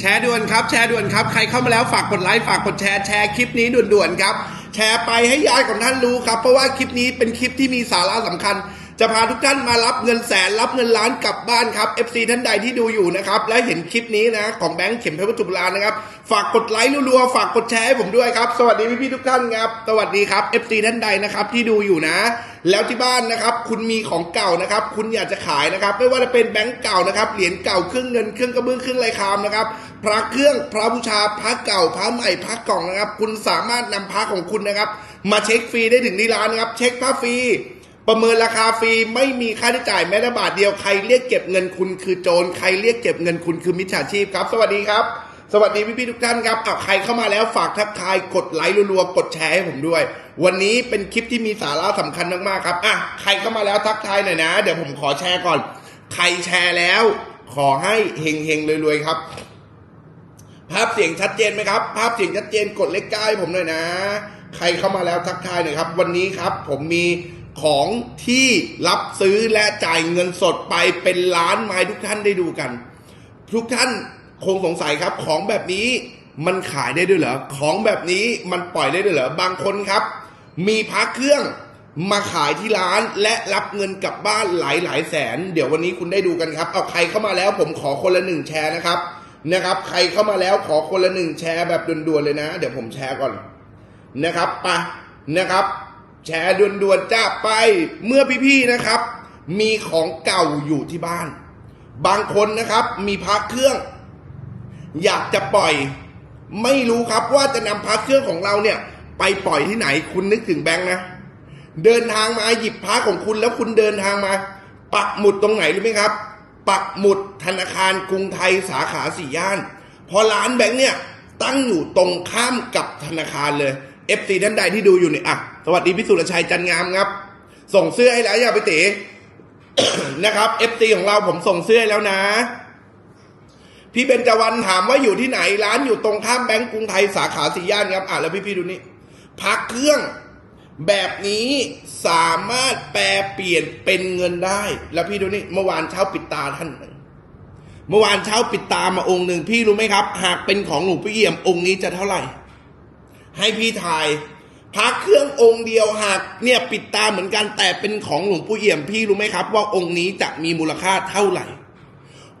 แชร์ด่วนครับ แชร์ด่วนครับ ใครเข้ามาแล้วฝากกดไลค์ฝากกดแชร์แชร์คลิปนี้ด่วนๆครับ แชร์ไปให้ญาติของท่านรู้ครับ เพราะว่าคลิปนี้เป็นคลิปที่มีสาระสำคัญ จะพาทุกท่านมารับเงินแสนรับเงินล้านกลับบ้านครับ FC ท่านใดที่ดูอยู่นะครับ และเห็นคลิปนี้นะของแบงค์เข็มเพชรวัตถุโบราณนะครับ ฝากกดไลค์รัวๆฝากกดแชร์ให้ผมด้วยครับ สวัสดีพี่ๆทุกท่านครับ สวัสดีครับ FC ท่านใดนะครับที่ดูอยู่นะ แล้วที่บ้านนะครับ คุณมีของเก่านะครับ คุณอยากจะขายนะครับ ไม่ว่าจะเป็นแบงค์เก่านะครับ เหรียญเก่าเครื่องเงินเครื่องกระเบื้องเครื่องลายคามนะครับ พระเครื่องพระบูชาพระเก่าพระใหม่พระกล่องนะครับ คุณสามารถนำพระของคุณนะครับ มาเช็คฟรีได้ถึงที่ร้านนะครับ เช็คพระฟรีประเมินราคาฟรีไม่มีค่าใช้จ่ายแม้แต่บาทเดียวใครเรียกเก็บเงินคุณคือโจรใครเรียกเก็บเงินคุณคือมิจฉาชีพครับ สวัสดีครับ สวัสดีพี่ๆทุกท่านครับอะใครเข้ามาแล้วฝากทักทายกดไลค์รัวๆกดแชร์ให้ผมด้วย วันนี้เป็นคลิปที่มีสาระสำคัญมากๆครับอะใครเข้ามาแล้วทักทายหน่อยนะ เดี๋ยวผมขอแชร์ก่อน ใครแชร์แล้ว ขอให้เฮงๆรวยๆครับ ภาพเสียงชัดเจนไหมครับ ภาพเสียงชัดเจนกดเลขเก้าให้ผมหน่อยนะ ใครเข้ามาแล้วทักทายหน่อยครับ วันนี้ครับ ผมมีของที่รับซื้อและจ่ายเงินสดไปเป็นล้านไม้ทุกท่านได้ดูกัน ทุกท่าน คงสงสัยครับของแบบนี้มันขายได้ด้วยเหรอของแบบนี้มันปล่อยได้ด้วยเหรอบางคนครับ มีพักเครื่องมาขายที่ร้านและรับเงินกลับบ้านหลายหลายแสน เดี๋ยววันนี้คุณได้ดูกันครับเอาใครเข้ามาแล้วผมขอคนละหนึ่งแชร์นะครับนะครับ ใครเข้ามาแล้วขอคนละหนึ่งแชร์แบบด่วนๆเลยนะ เดี๋ยวผมแชร์ก่อนนะครับไปนะครับ แชร์ด่วนๆจ้าไปเมื่อพี่ๆนะครับ มีของเก่าอยู่ที่บ้าน บางคนนะครับมีพักเครื่อง อยากจะปล่อย ไม่รู้ครับว่าจะนำพักเครื่องของเราเนี่ย ไปปล่อยที่ไหนคุณนึกถึงแบงค์นะ เดินทางมาหยิบพักของคุณแล้วคุณเดินทางมา ปักหมุดตรงไหนรู้ไหมครับ ปักหมุดธนาคารกรุงไทยสาขาสี่ย่าน พอร้านแบงค์เนี่ยตั้งอยู่ตรงข้ามกับธนาคารเลยเอฟซีท่านใดที่ดูอยู่เนี่ยอะสวัสดีพี่สุรชัยจันงามครับ ส่งเสื้อให้แล้วอย่าไปเต๋นะครับเอฟซีของเราผมส่งเสื้อแล้วนะ พี่เบญจวรรณถามว่าอยู่ที่ไหน ร้านอยู่ตรงข้ามแบงก์กรุงไทยสาขาสี่ย่านครับ อะแล้วพี่ๆดูนี่พักเครื่องแบบนี้สามารถแปลเปลี่ยนเป็นเงินได้ แล้วพี่ดูนี่เมื่อวานเช้าปิดตาท่านหนึ่งเมื่อวานเช้าปิดตามาองค์หนึ่งพี่รู้ไหมครับ หากเป็นของหลวงพี่เอี่ยมองค์นี้จะเท่าไหร่ ให้พี่ทายพักเครื่ององค์เดียวหากเนี่ยปิดตาเหมือนกันแต่เป็นของหลวงปู่เอี่ยมพี่รู้ไหมครับ ว่าองค์นี้จะมีมูลค่าเท่าไหร่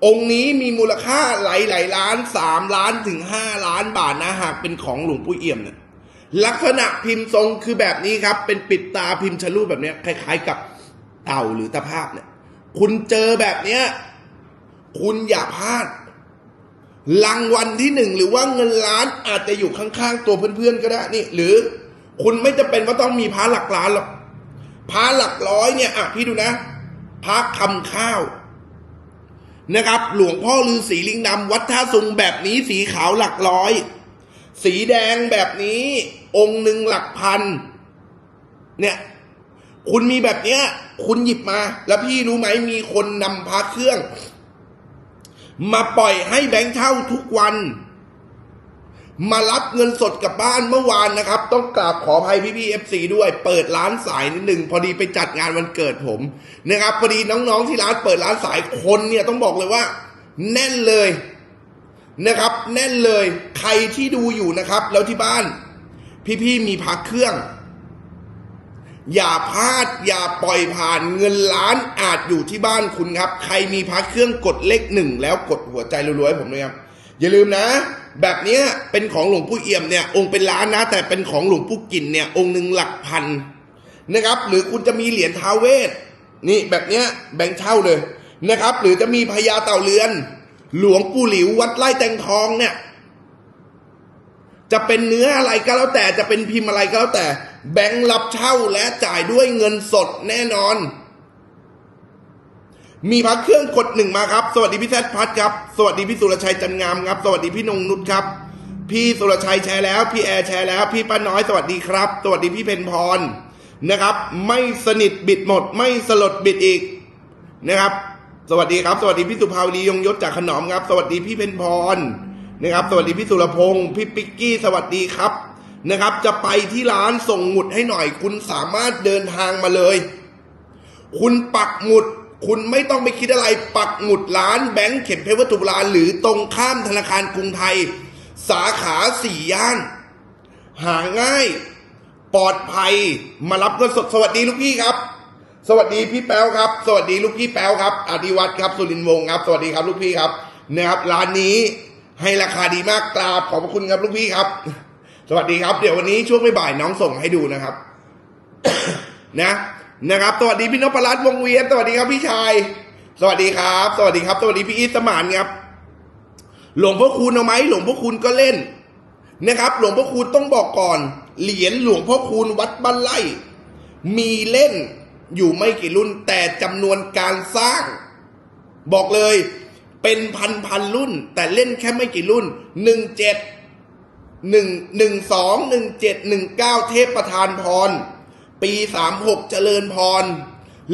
องค์นี้มีมูลค่าหลายหลายล้านสามล้านถึงห้าล้านบาทนะหากเป็นของหลวงปู่เอี่ยมเนี่ยลักษณะพิมพ์ทรงคือแบบนี้ครับ เป็นปิดตาพิมพ์ชะลูปแบบนี้คล้าย ๆ กับเต่าหรือตะภาพเนี่ย คุณเจอแบบเนี้ยคุณอย่าพลาดรางวัลที่หนึ่งหรือว่าเงินล้านอาจจะอยู่ข้างๆตัวเพื่อนๆก็ได้นี่ หรือคุณไม่จะเป็นว่าต้องมีพระหลักล้านหรอกพระหลักร้อยเนี่ยอะพี่ดูนะพระคำข้าว นะครับ หลวงพ่อฤาษีลิงดำวัดท่าซุงแบบนี้สีขาวหลักร้อย สีแดงแบบนี้ องค์หนึ่งหลักพัน เนี่ย คุณมีแบบเนี้ย คุณหยิบมา แล้วพี่รู้ไหมมีคนนำพระเครื่อง มาปล่อยให้แบงค์เช่าทุกวัน มารับเงินสดกลับบ้านเมื่อวานนะครับ ต้องกราบขออภัยพี่พี่เอฟซีด้วย เปิดร้านสายนิดหนึ่งพอดีไปจัดงานวันเกิดผมนะครับพอดีน้องๆที่ร้านเปิดร้านสายคนเนี่ยต้องบอกเลยว่า แน่นเลยนะครับ แน่นเลยใครที่ดูอยู่นะครับ แล้วที่บ้าน พี่ๆมีพักเครื่อง อย่าพลาดอย่าปล่อยผ่านเงินล้านอาจอยู่ที่บ้านคุณครับ ใครมีพักเครื่องกดเลขหนึ่งแล้วกดหัวใจรัวๆให้ผมด้วยครับ อย่าลืมนะ แบบนี้เป็นของหลวงปู่เอี่ยมเนี่ยองค์เป็นล้านนะ แต่เป็นของหลวงปู่กินเนี่ยองค์หนึ่งหลักพันนะครับ หรือคุณจะมีเหรียญท้าวเวสนี่แบบเนี้ยแบ่งเช่าเลยนะครับ หรือจะมีพญาเต่าเรือน หลวงปู่หลิววัดไร่แตงทองเนี่ย จะเป็นเนื้ออะไรก็แล้วแต่จะเป็นพิมพ์อะไรก็แล้วแต่ แบงค์รับเช่าและจ่ายด้วยเงินสดแน่นอน มีพักเครื่องกดหนึ่งมาครับ สวัสดีพี่แซดพัทครับ สวัสดีพี่สุรชัยจันงามครับ สวัสดีพี่นงนุชครับ พี่สุรชัยแชร์แล้ว พี่แอร์แชร์แล้ว พี่ป้าน้อยสวัสดีครับ สวัสดีพี่เพนพรนะครับ ไม่สนิทบิดหมด ไม่สลดบิดอีกนะครับ สวัสดีครับ สวัสดีพี่สุภาวดียงยศจากขนอมครับ สวัสดีพี่เพนพรนะครับ สวัสดีพี่สุรพงศ์พี่ปิกกี้สวัสดีครับนะครับ จะไปที่ร้านส่งหมุดให้หน่อย คุณสามารถเดินทางมาเลย คุณปักหมุด คุณไม่ต้องไปคิดอะไรปักหมุดร้านแบงก์เข็มเพชรวัตถุโบราณหรือตรงข้ามธนาคารกรุงไทย สาขาสี่ย่าน หาง่าย ปลอดภัยมารับเงินสดสวัสดีลูกพี่ครับ สวัสดีพี่แป๊วครับ สวัสดีลูกพี่แป๊วครับอธิวัตรครับสุรินวงศ์ครับ สวัสดีครับลูกพี่ครับนะครับร้านนี้ให้ราคาดีมากกราบขอบคุณครับลูกพี่ครับ สวัสดีครับ เดี๋ยววันนี้ช่วงบ่ายๆน้องส่งให้ดูนะครับ นะ นะครับ สวัสดีพี่นพรัตน์วงเวียน สวัสดีครับพี่ชาย สวัสดีครับ สวัสดีครับ สวัสดีพี่อีทสมานครับ หลวงพ่อคูณเอาไหมหลวงพ่อคูณก็เล่นนะครับ หลวงพ่อคูณต้องบอกก่อน เหรียญหลวงพ่อคูณวัดบ้านไร่มีเล่นอยู่ไม่กี่รุ่น แต่จำนวนการสร้าง บอกเลย เป็นพันพันรุ่น แต่เล่นแค่ไม่กี่รุ่นหนึ่งเจ็ดหนึ่งหนึ่งสองหนึ่งเจ็ดหนึ่งเก้าเทพประธานพร ปีสามหกเจริญพร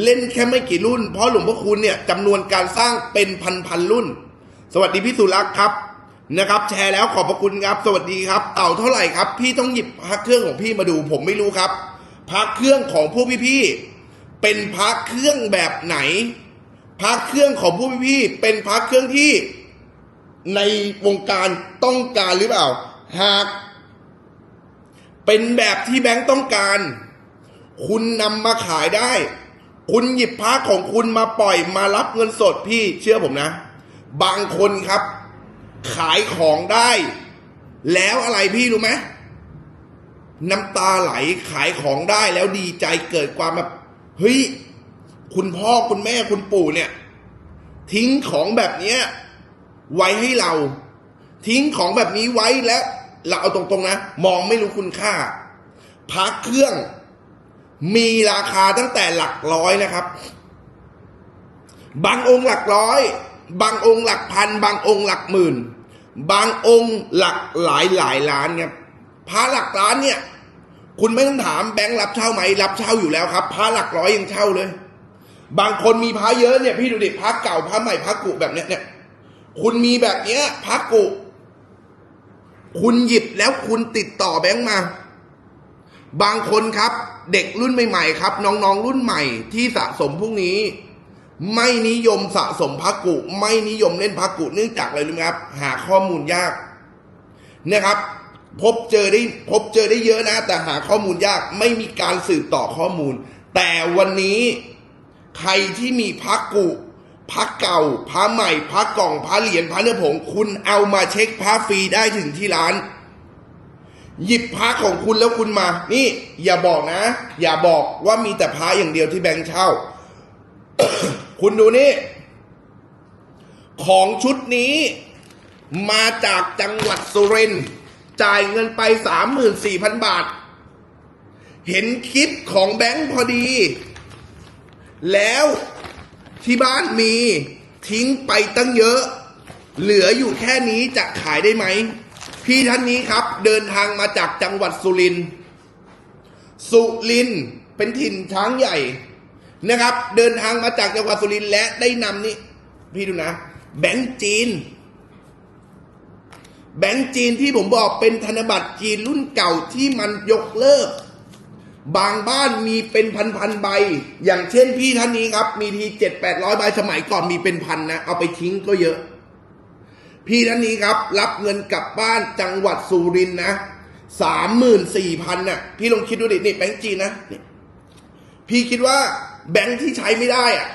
เล่นแค่ไม่กี่รุ่น เพราะหลวงพ่อคูณเนี่ยจำนวนการสร้างเป็นพันพันรุ่น สวัสดีพี่สุรักษ์ครับนะครับ แชร์แล้วขอบพระคุณครับ สวัสดีครับ เต่าเท่าไหร่ครับ พี่ต้องหยิบพักเครื่องของพี่มาดู ผมไม่รู้ครับพักเครื่องของผู้พี่ๆเป็นพักเครื่องแบบไหนพักเครื่องของผู้พี่ๆเป็นพักเครื่องที่ในวงการต้องการหรือเปล่า หาก เป็นแบบที่แบงค์ต้องการ คุณนำมาขายได้ คุณหยิบพระของคุณมาปล่อยมารับเงินสดพี่เชื่อผมนะ บางคนครับ ขายของได้ แล้วอะไรพี่รู้ไหมน้ำตาไหลขายของได้แล้วดีใจเกิดความแบบเฮ้ยคุณพ่อคุณแม่คุณปู่เนี่ย ทิ้งของแบบเนี้ยไว้ให้เรา ทิ้งของแบบนี้ไว้แล้ว เราเอาตรงๆนะ มองไม่รู้คุณค่าพักเครื่อง มีราคาตั้งแต่หลักร้อยนะครับ บางองค์หลักร้อย บางองค์หลักพัน บางองค์หลักหมื่น บางองค์หลักหลายหลายล้านครับพระหลักล้านเนี่ย คุณไม่ต้องถามแบงค์รับเช่าไหมรับเช่าอยู่แล้วครับพระหลักร้อยยังเช่าเลย บางคนมีพระเยอะเนี่ยพี่ดูดิพระเก่าพระใหม่พระกุแบบเนี้ยเนี่ยคุณมีแบบเนี้ยพระกุคุณหยิบแล้วคุณติดต่อแบงค์มา บางคนครับเด็กรุ่นใหม่ๆครับ น้องๆรุ่นใหม่ที่สะสมพวกนี้ ไม่นิยมสะสมพักกุ ไม่นิยมเล่นพักกุเนื่องจากอะไรรู้ไหมครับ หาข้อมูลยากนะครับ พบเจอได้พบเจอได้เยอะนะ แต่หาข้อมูลยากไม่มีการสืบต่อข้อมูล แต่วันนี้ใครที่มีพักกุพักเก่าพักใหม่พักกล่องพักเหรียญพักเนื้อผงคุณเอามาเช็คพักฟรีได้ถึงที่ร้าน หยิบพระของคุณแล้วคุณมา นี่ อย่าบอกนะ อย่าบอกว่ามีแต่พระอย่างเดียวที่แบงค์เช่า คุณดูนี่ ของชุดนี้ มาจากจังหวัดสุรินทร์จ่ายเงินไปสามหมื่นสี่พันบาท เห็นคลิปของแบงค์พอดี แล้วที่บ้านมีทิ้งไปตั้งเยอะ เหลืออยู่แค่นี้จะขายได้ไหม พี่ท่านนี้ครับ เดินทางมาจากจังหวัดสุรินทร์สุรินทร์เป็นถิ่นช้างใหญ่นะครับ เดินทางมาจากจังหวัดสุรินทร์และได้นำนี่พี่ดูนะ แบงก์จีน แบงก์จีนที่ผมบอกเป็นธนบัตรจีนรุ่นเก่าที่มันยกเลิก บางบ้านมีเป็นพันพันๆใบ อย่างเช่นพี่ท่านนี้ครับ มีทีเจ็ดแปดร้อยใบสมัยก่อนมีเป็นพันนะ เอาไปทิ้งก็เยอะ พี่ท่านนี้ครับ รับเงินกลับบ้านจังหวัดสุรินทร์นะสามหมื่นสี่พันน่ะ พี่ลองคิดดูดินี่แบงก์จีนนะนี่พี่คิดว่าแบงก์ที่ใช้ไม่ได้อะ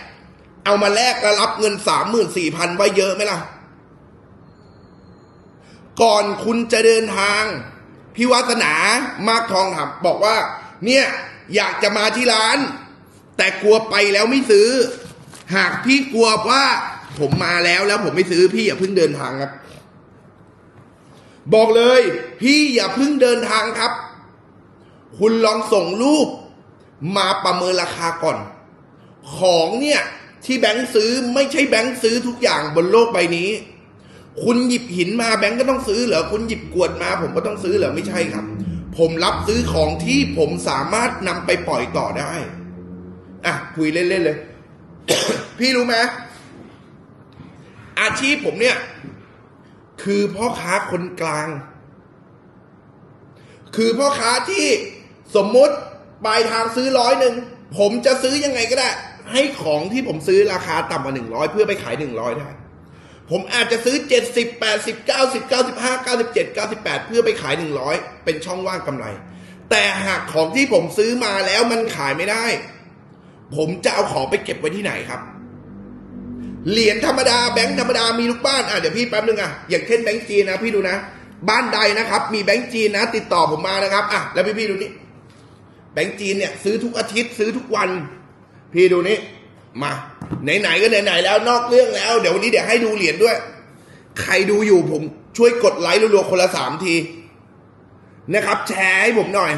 เอามาแลกแล้วรับเงินสามหมื่นสี่พันไว้เยอะไหมล่ะ ก่อนคุณจะเดินทาง พี่วัฒนามากทองถามบอกว่า เนี่ย อยากจะมาที่ร้าน แต่กลัวไปแล้วไม่ซื้อ หากพี่กลัวว่า ผมมาแล้วแล้วผมไม่ซื้อพี่อย่าเพิ่งเดินทางครับ บอกเลย พี่อย่าเพิ่งเดินทางครับ คุณลองส่งรูป มาประเมินราคาก่อน ของเนี่ยที่แบงค์ซื้อไม่ใช่แบงค์ซื้อทุกอย่างบนโลกใบนี้ คุณหยิบหินมาแบงค์ก็ต้องซื้อเหรอคุณหยิบกรวดมา ผมก็ต้องซื้อเหรอไม่ใช่ครับ ผมรับซื้อของที่ผมสามารถนำไปปล่อยต่อได้ อะคุยเล่นๆเลย พี่รู้ไหม อาชีพผมเนี่ย คือพ่อค้าคนกลาง คือพ่อค้าที่สมมุติปลายทางซื้อร้อยหนึ่งผมจะซื้อยังไงก็ได้ ให้ของที่ผมซื้อราคาต่ำกว่าหนึ่งร้อยเพื่อไปขายหนึ่งร้อยได้ ผมอาจจะซื้อเจ็ดสิบแปดสิบเก้าสิบเก้าสิบห้าเก้าสิบเจ็ดเก้าสิบแปดเพื่อไปขายหนึ่งร้อยเป็นช่องว่างกำไร แต่หากของที่ผมซื้อมาแล้วมันขายไม่ได้ ผมจะเอาของไปเก็บไว้ที่ไหนครับ เหรียญธรรมดาแบงค์ธรรมดามีลูกบ้านอะเดี๋ยวพี่แป๊บนึงอะอย่างเช่นแบงค์จีนนะพี่ดูนะ บ้านใดนะครับ มีแบงค์จีนนะ ติดต่อผมมานะครับอะแล้วพี่พี่ๆดูนี่แบงค์จีนเนี่ยซื้อทุกอาทิตย์ซื้อทุกวัน พี่ดูนี่มาไหนๆก็ไหนๆแล้วนอกเรื่องแล้ว เดี๋ยววันนี้เดี๋ยวให้ดูเหรียญด้วย ใครดูอยู่ผมช่วยกดไลค์รัวๆคนละสามทีนะครับ แชร์ให้ผมหน่อย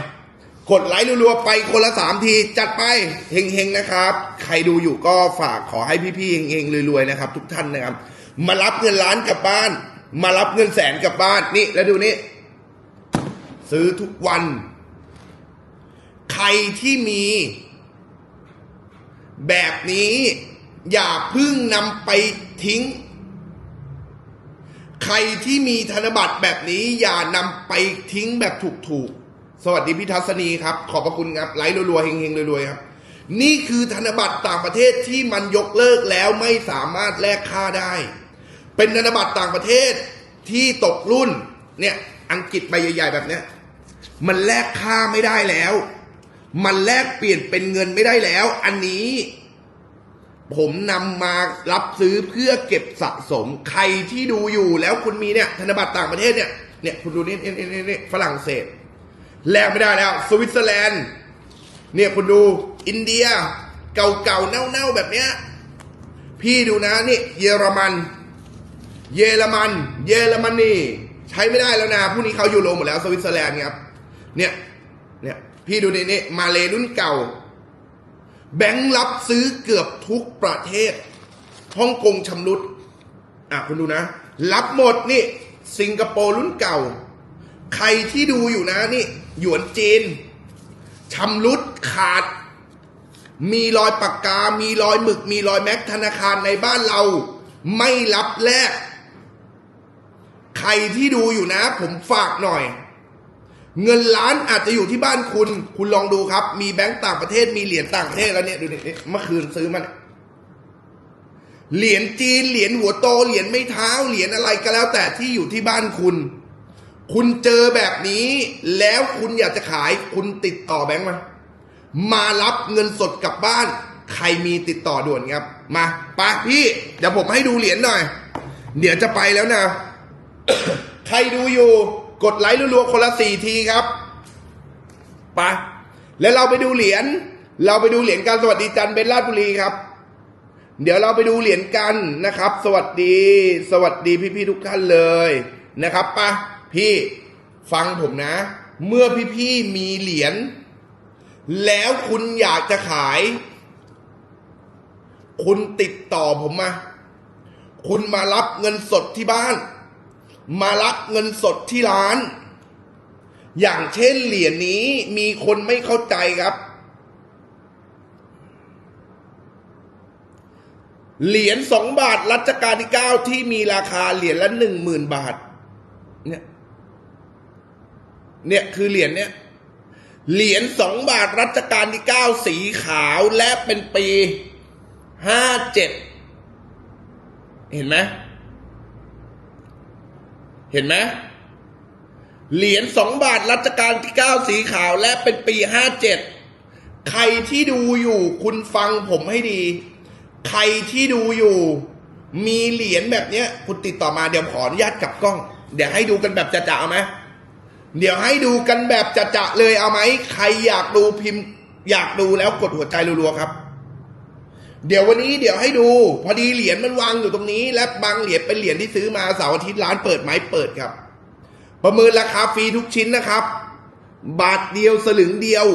กดไลค์รัวๆไปคนละสามทีจัดไปเฮงๆนะครับ ใครดูอยู่ก็ฝากขอให้พี่ๆเฮงๆรวยๆนะครับ ทุกท่านนะครับ มารับเงินล้านกลับบ้าน มารับเงินแสนกลับบ้านนี่แล้วดูนี่ซื้อทุกวัน ใครที่มี แบบนี้ อย่าพึ่งนำไปทิ้ง ใครที่มีธนบัตรแบบนี้ อย่านำไปทิ้งแบบถูกๆ สวัสดีพี่ทัศนีครับ ขอบพระคุณครับไลค์รัวๆเฮงๆรวยๆครับ นี่คือธนบัตรต่างประเทศที่มันยกเลิกแล้วไม่สามารถแลกค่าได้ เป็นธนบัตรต่างประเทศที่ตกรุ่นเนี่ยอังกฤษใบใหญ่ ๆ แบบเนี้ยมันแลกค่าไม่ได้แล้ว มันแลกเปลี่ยนเป็นเงินไม่ได้แล้ว อันนี้ ผมนำมารับซื้อเพื่อเก็บสะสมใครที่ดูอยู่แล้วคุณมีเนี่ยธนบัตรต่างประเทศเนี่ยเนี่ยคุณดูนี่นี่นี่นี่นี่ฝรั่งเศส แลกไม่ได้แล้ว สวิตเซอร์แลนด์ เนี่ยคุณดูอินเดีย เก่าๆ เน่าๆ แบบเนี้ย พี่ดูนะนี่เยอรมัน เยอรมัน เยอรมนีใช้ไม่ได้แล้วนะพวกนี้เขาอยู่โรหมดแล้วสวิตเซอร์แลนด์ครับ เนี่ยเนี่ยพี่ดูนี่นี่มาเลรุ่นเก่า แบงค์รับซื้อเกือบทุกประเทศฮ่องกงชำรุดอะคุณดูนะ รับหมดนี่ สิงคโปร์รุ่นเก่า ใครที่ดูอยู่นะนี่ หยวนจีนชำรุดขาด มีรอยปากกา มีรอยหมึก มีรอยแม็กธนาคารในบ้านเรา ไม่รับแลกใครที่ดูอยู่นะ ผมฝากหน่อย เงินล้านอาจจะอยู่ที่บ้านคุณ คุณลองดูครับ มีแบงก์ต่างประเทศมีเหรียญต่างประเทศแล้วเนี่ยดูนี่เมื่อคืนซื้อมันเหรียญจีนเหรียญหัวโตเหรียญไม่เท้าเหรียญอะไรก็แล้วแต่ที่อยู่ที่บ้านคุณ คุณเจอแบบนี้ แล้วคุณอยากจะขาย คุณติดต่อแบงก์มา มารับเงินสดกลับบ้าน ใครมีติดต่อด่วนครับ มาปะพี่ เดี๋ยวผมให้ดูเหรียญหน่อย เดี๋ยวจะไปแล้วนะ ใครดูอยู่ กดไลค์รัวๆคนละสี่ทีครับปะแล้วเราไปดูเหรียญ เราไปดูเหรียญการสวัสดีจันทร์เบนราชบุรีครับ เดี๋ยวเราไปดูเหรียญกันนะครับ สวัสดี สวัสดีพี่ๆทุกท่านเลยนะครับปะ พี่ฟังผมนะ เมื่อพี่ๆมีเหรียญแล้วคุณอยากจะขาย คุณติดต่อผมมา คุณมารับเงินสดที่บ้าน มารับเงินสดที่ร้าน อย่างเช่นเหรียญนี้มีคนไม่เข้าใจครับ เหรียญสองบาทรัชกาลที่เก้าที่มีราคาเหรียญละหนึ่งหมื่นบาท เนี่ย เนี่ยคือเหรียญเนี่ยเหรียญสองบาทรัชกาลที่เก้าสีขาวและเป็นปีห้าเจ็ดเห็นไหมเห็นไหมเหรียญสองบาทรัชกาลที่เก้าสีขาวและเป็นปีห้าเจ็ดใครที่ดูอยู่คุณฟังผมให้ดี ใครที่ดูอยู่ มีเหรียญแบบเนี้ย คุณติดต่อมาเดี๋ยวขออนุญาตกลับกล้อง เดี๋ยวให้ดูกันแบบจะๆเอาไหม เดี๋ยวให้ดูกันแบบจะๆเลยเอาไหมใครอยากดูพิมพ์ อยากดูแล้วกดหัวใจรัวๆครับ เดี๋ยววันนี้เดี๋ยวให้ดู พอดีเหรียญมันวางอยู่ตรงนี้ และบางเหรียญเป็นเหรียญที่ซื้อมาเสาร์อาทิตย์ร้านเปิดไหมเปิดครับ ประเมินราคาฟรีทุกชิ้นนะครับ บาทเดียวสลึงเดียว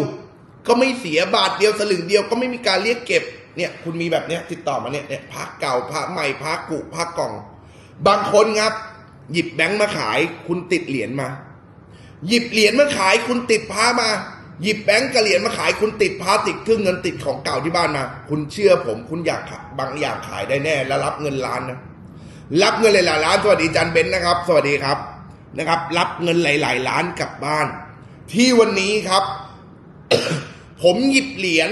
ก็ไม่เสียบาทเดียวสลึงเดียวก็ไม่มีการเรียกเก็บเนี่ยคุณมีแบบเนี้ยติดต่อมาเนี่ยเนี่ยพระเก่าพระใหม่พระกุพระกล่อง บางคนครับ หยิบแบงค์มาขาย คุณติดเหรียญมา หยิบเหรียญมาขายคุณติดพระมา หยิบแบงก์กระเหรียญมาขายคุณติดพระติดเครื่องเงินติดของเก่าที่บ้านมา คุณเชื่อผมคุณอยากบางอย่างขายได้แน่ แล้วรับเงินล้านนะรับเงินหลายๆล้านสวัสดีจันเบนนะครับ สวัสดีครับนะครับ รับเงินหลาย ๆ ล้านกลับบ้าน ที่วันนี้ครับ ผมหยิบเหรียญ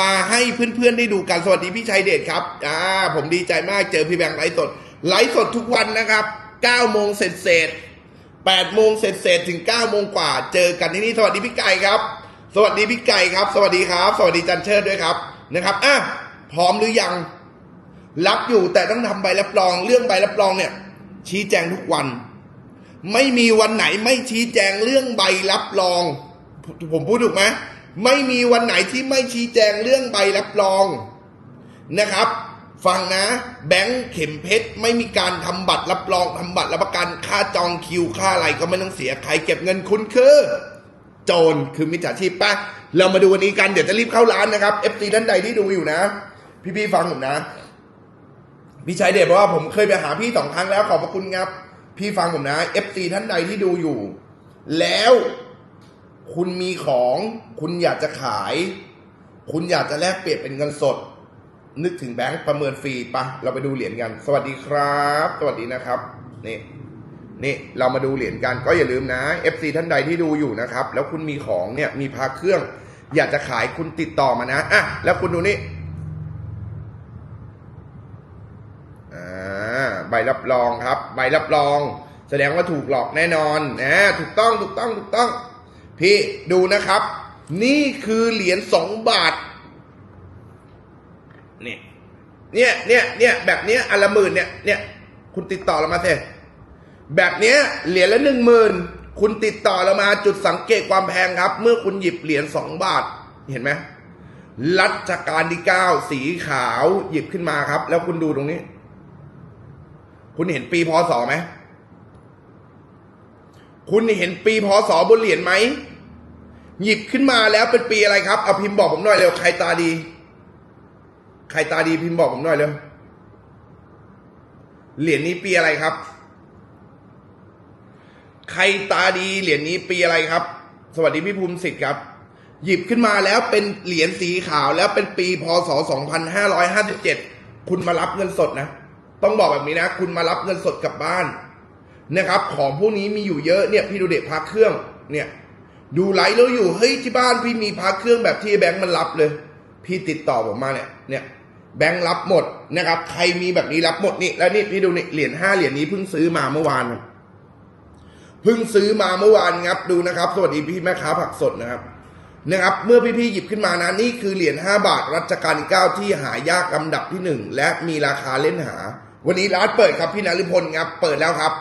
มาให้เพื่อนๆได้ดูกันสวัสดีพี่ชัยเดชครับอ่าผมดีใจมากเจอพี่แบงค์ไลฟ์สดไลฟ์สดทุกวันนะครับ9โมงเสร็จเสร็จ 8โมงเสร็จเสร็จถึง9โมงกว่า เจอกันที่นี่สวัสดีพี่ไก่ครับ สวัสดีพี่ไก่ครับ สวัสดีครับ สวัสดีจันเชิดด้วยครับนะครับอะพร้อมหรือยัง รับอยู่แต่ต้องทำใบรับรองเรื่องใบรับรองเนี่ย ชี้แจงทุกวัน ไม่มีวันไหนไม่ชี้แจงเรื่องใบรับรอง ผมพูดถูกไหมไม่มีวันไหนที่ไม่ชี้แจงเรื่องใบรับรองนะครับ ฟังนะ แบงค์เข็มเพชรไม่มีการทำบัตรรับรองทำบัตรรับประกันค่าจองคิวค่าอะไรก็ไม่ต้องเสียใครเก็บเงินคุณคือโจรคือมิจฉาชีพปะเรามาดูวันนี้กันเดี๋ยวจะรีบเข้าร้านนะครับ FC ท่านใดที่ดูอยู่นะ พี่ๆฟังผมนะ พี่ชายเดชบอกว่าผมเคยไปหาพี่สองครั้งแล้วขอบพระคุณครับ พี่ฟังผมนะ FC ท่านใดที่ดูอยู่ แล้วคุณมีของ คุณอยากจะขาย คุณอยากจะแลกเปลี่ยนเป็นเงินสด นึกถึงแบงค์ประเมินฟรีปะเราไปดูเหรียญกัน สวัสดีครับ สวัสดีนะครับนี่นี่เรามาดูเหรียญกันก็อย่าลืมนะ FC ท่านใดที่ดูอยู่นะครับ แล้วคุณมีของเนี่ยมีพาเครื่อง อยากจะขายคุณติดต่อมานะอะแล้วคุณดูนี่อ่าใบรับรองครับ ใบรับรอง แสดงว่าถูกหลอกแน่นอนนะถูกต้องถูกต้องถูกต้อง พี่ดูนะครับ นี่คือเหรียญสองบาท นี่เนี่ยเนี่ยเนี่ยแบบเนี้ยอันละหมื่นเนี่ยเนี่ยคุณติดต่อเรามาเถอะแบบเนี้ยเหรียญละหนึ่งหมื่นคุณติดต่อเรามาจุดสังเกตความแพงครับ เมื่อคุณหยิบเหรียญสองบาทเห็นไหมรัชกาลที่เก้าสีขาวหยิบขึ้นมาครับ แล้วคุณดูตรงนี้ คุณเห็นปีพศไหมคุณเห็นปีพศบนเหรียญไหมหยิบขึ้นมาแล้วเป็นปีอะไรครับเอาพิมพ์บอกผมหน่อยเร็วใครตาดี ใครตาดีพิมพ์บอกผมหน่อยเร็ว เหรียญนี้ปีอะไรครับ ใครตาดีเหรียญนี้ปีอะไรครับ สวัสดีพี่ภูมิสิทธิ์ครับ หยิบขึ้นมาแล้วเป็นเหรียญสีขาวแล้วเป็นปีพศ 2557 คุณมารับเงินสดนะ ต้องบอกแบบนี้นะ คุณมารับเงินสดกลับบ้านนะครับ ของพวกนี้มีอยู่เยอะเนี่ยพี่ดูเด็กพักเครื่องเนี่ยดูไลฟ์แล้วอยู่เฮ้ยที่บ้านพี่มีพักเครื่องแบบที่แบงค์มันรับเลย พี่ติดต่อผมมาเนี่ยเนี่ย แบงค์รับหมดนะครับ ใครมีแบบนี้รับหมดนี่แล้วนี่พี่ดูนี่เหรียญห้าเหรียญนี้เพิ่งซื้อมาเมื่อวานเพิ่งซื้อมาเมื่อวานครับดูนะครับ สวัสดีพี่แม่ค้าผักสดนะครับนะครับ เมื่อพี่ๆหยิบขึ้นมานะนี่คือเหรียญ5บาทรัชกาลที่9ที่หายากลำดับที่ 1 และมีราคาเล่นหา วันนี้ร้านเปิดครับพี่นฤพลครับเปิดแล้วครับ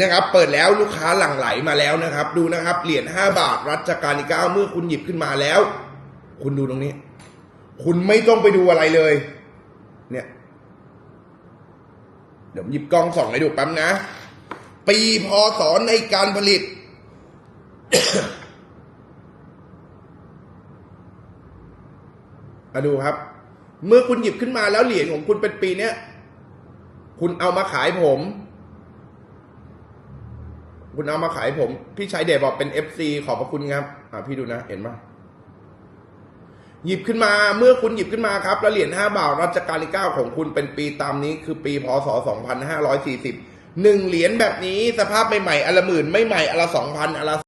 นะครับ เปิดแล้วลูกค้าหลั่งไหลมาแล้วนะครับ ดูนะครับเหรียญ5บาทรัชกาลที่9เมื่อคุณหยิบขึ้นมาแล้ว คุณดูตรงนี้ คุณไม่ต้องไปดูอะไรเลย เนี่ย เดี๋ยวผมหยิบกล้องส่องให้ดูแป๊บนะ ปีพศในการผลิต มาดูครับ เมื่อคุณหยิบขึ้นมาแล้วเหรียญของคุณเป็นปีเนี้ย คุณเอามาขายผม คุณเอามาขายผม พี่ชายเดชบอกเป็นเอฟซีขอบพระคุณครับ อ่าพี่ดูนะ เห็นไหม หยิบขึ้นมาเมื่อคุณหยิบขึ้นมาครับ แล้วเหรียญห้าบาทรัชกาลที่เก้าของคุณเป็นปีตามนี้คือปีพศ 2540หนึ่งเหรียญแบบนี้สภาพใหม่ๆอนละหมื่นไม่ใหม่อนละสองพันอนละ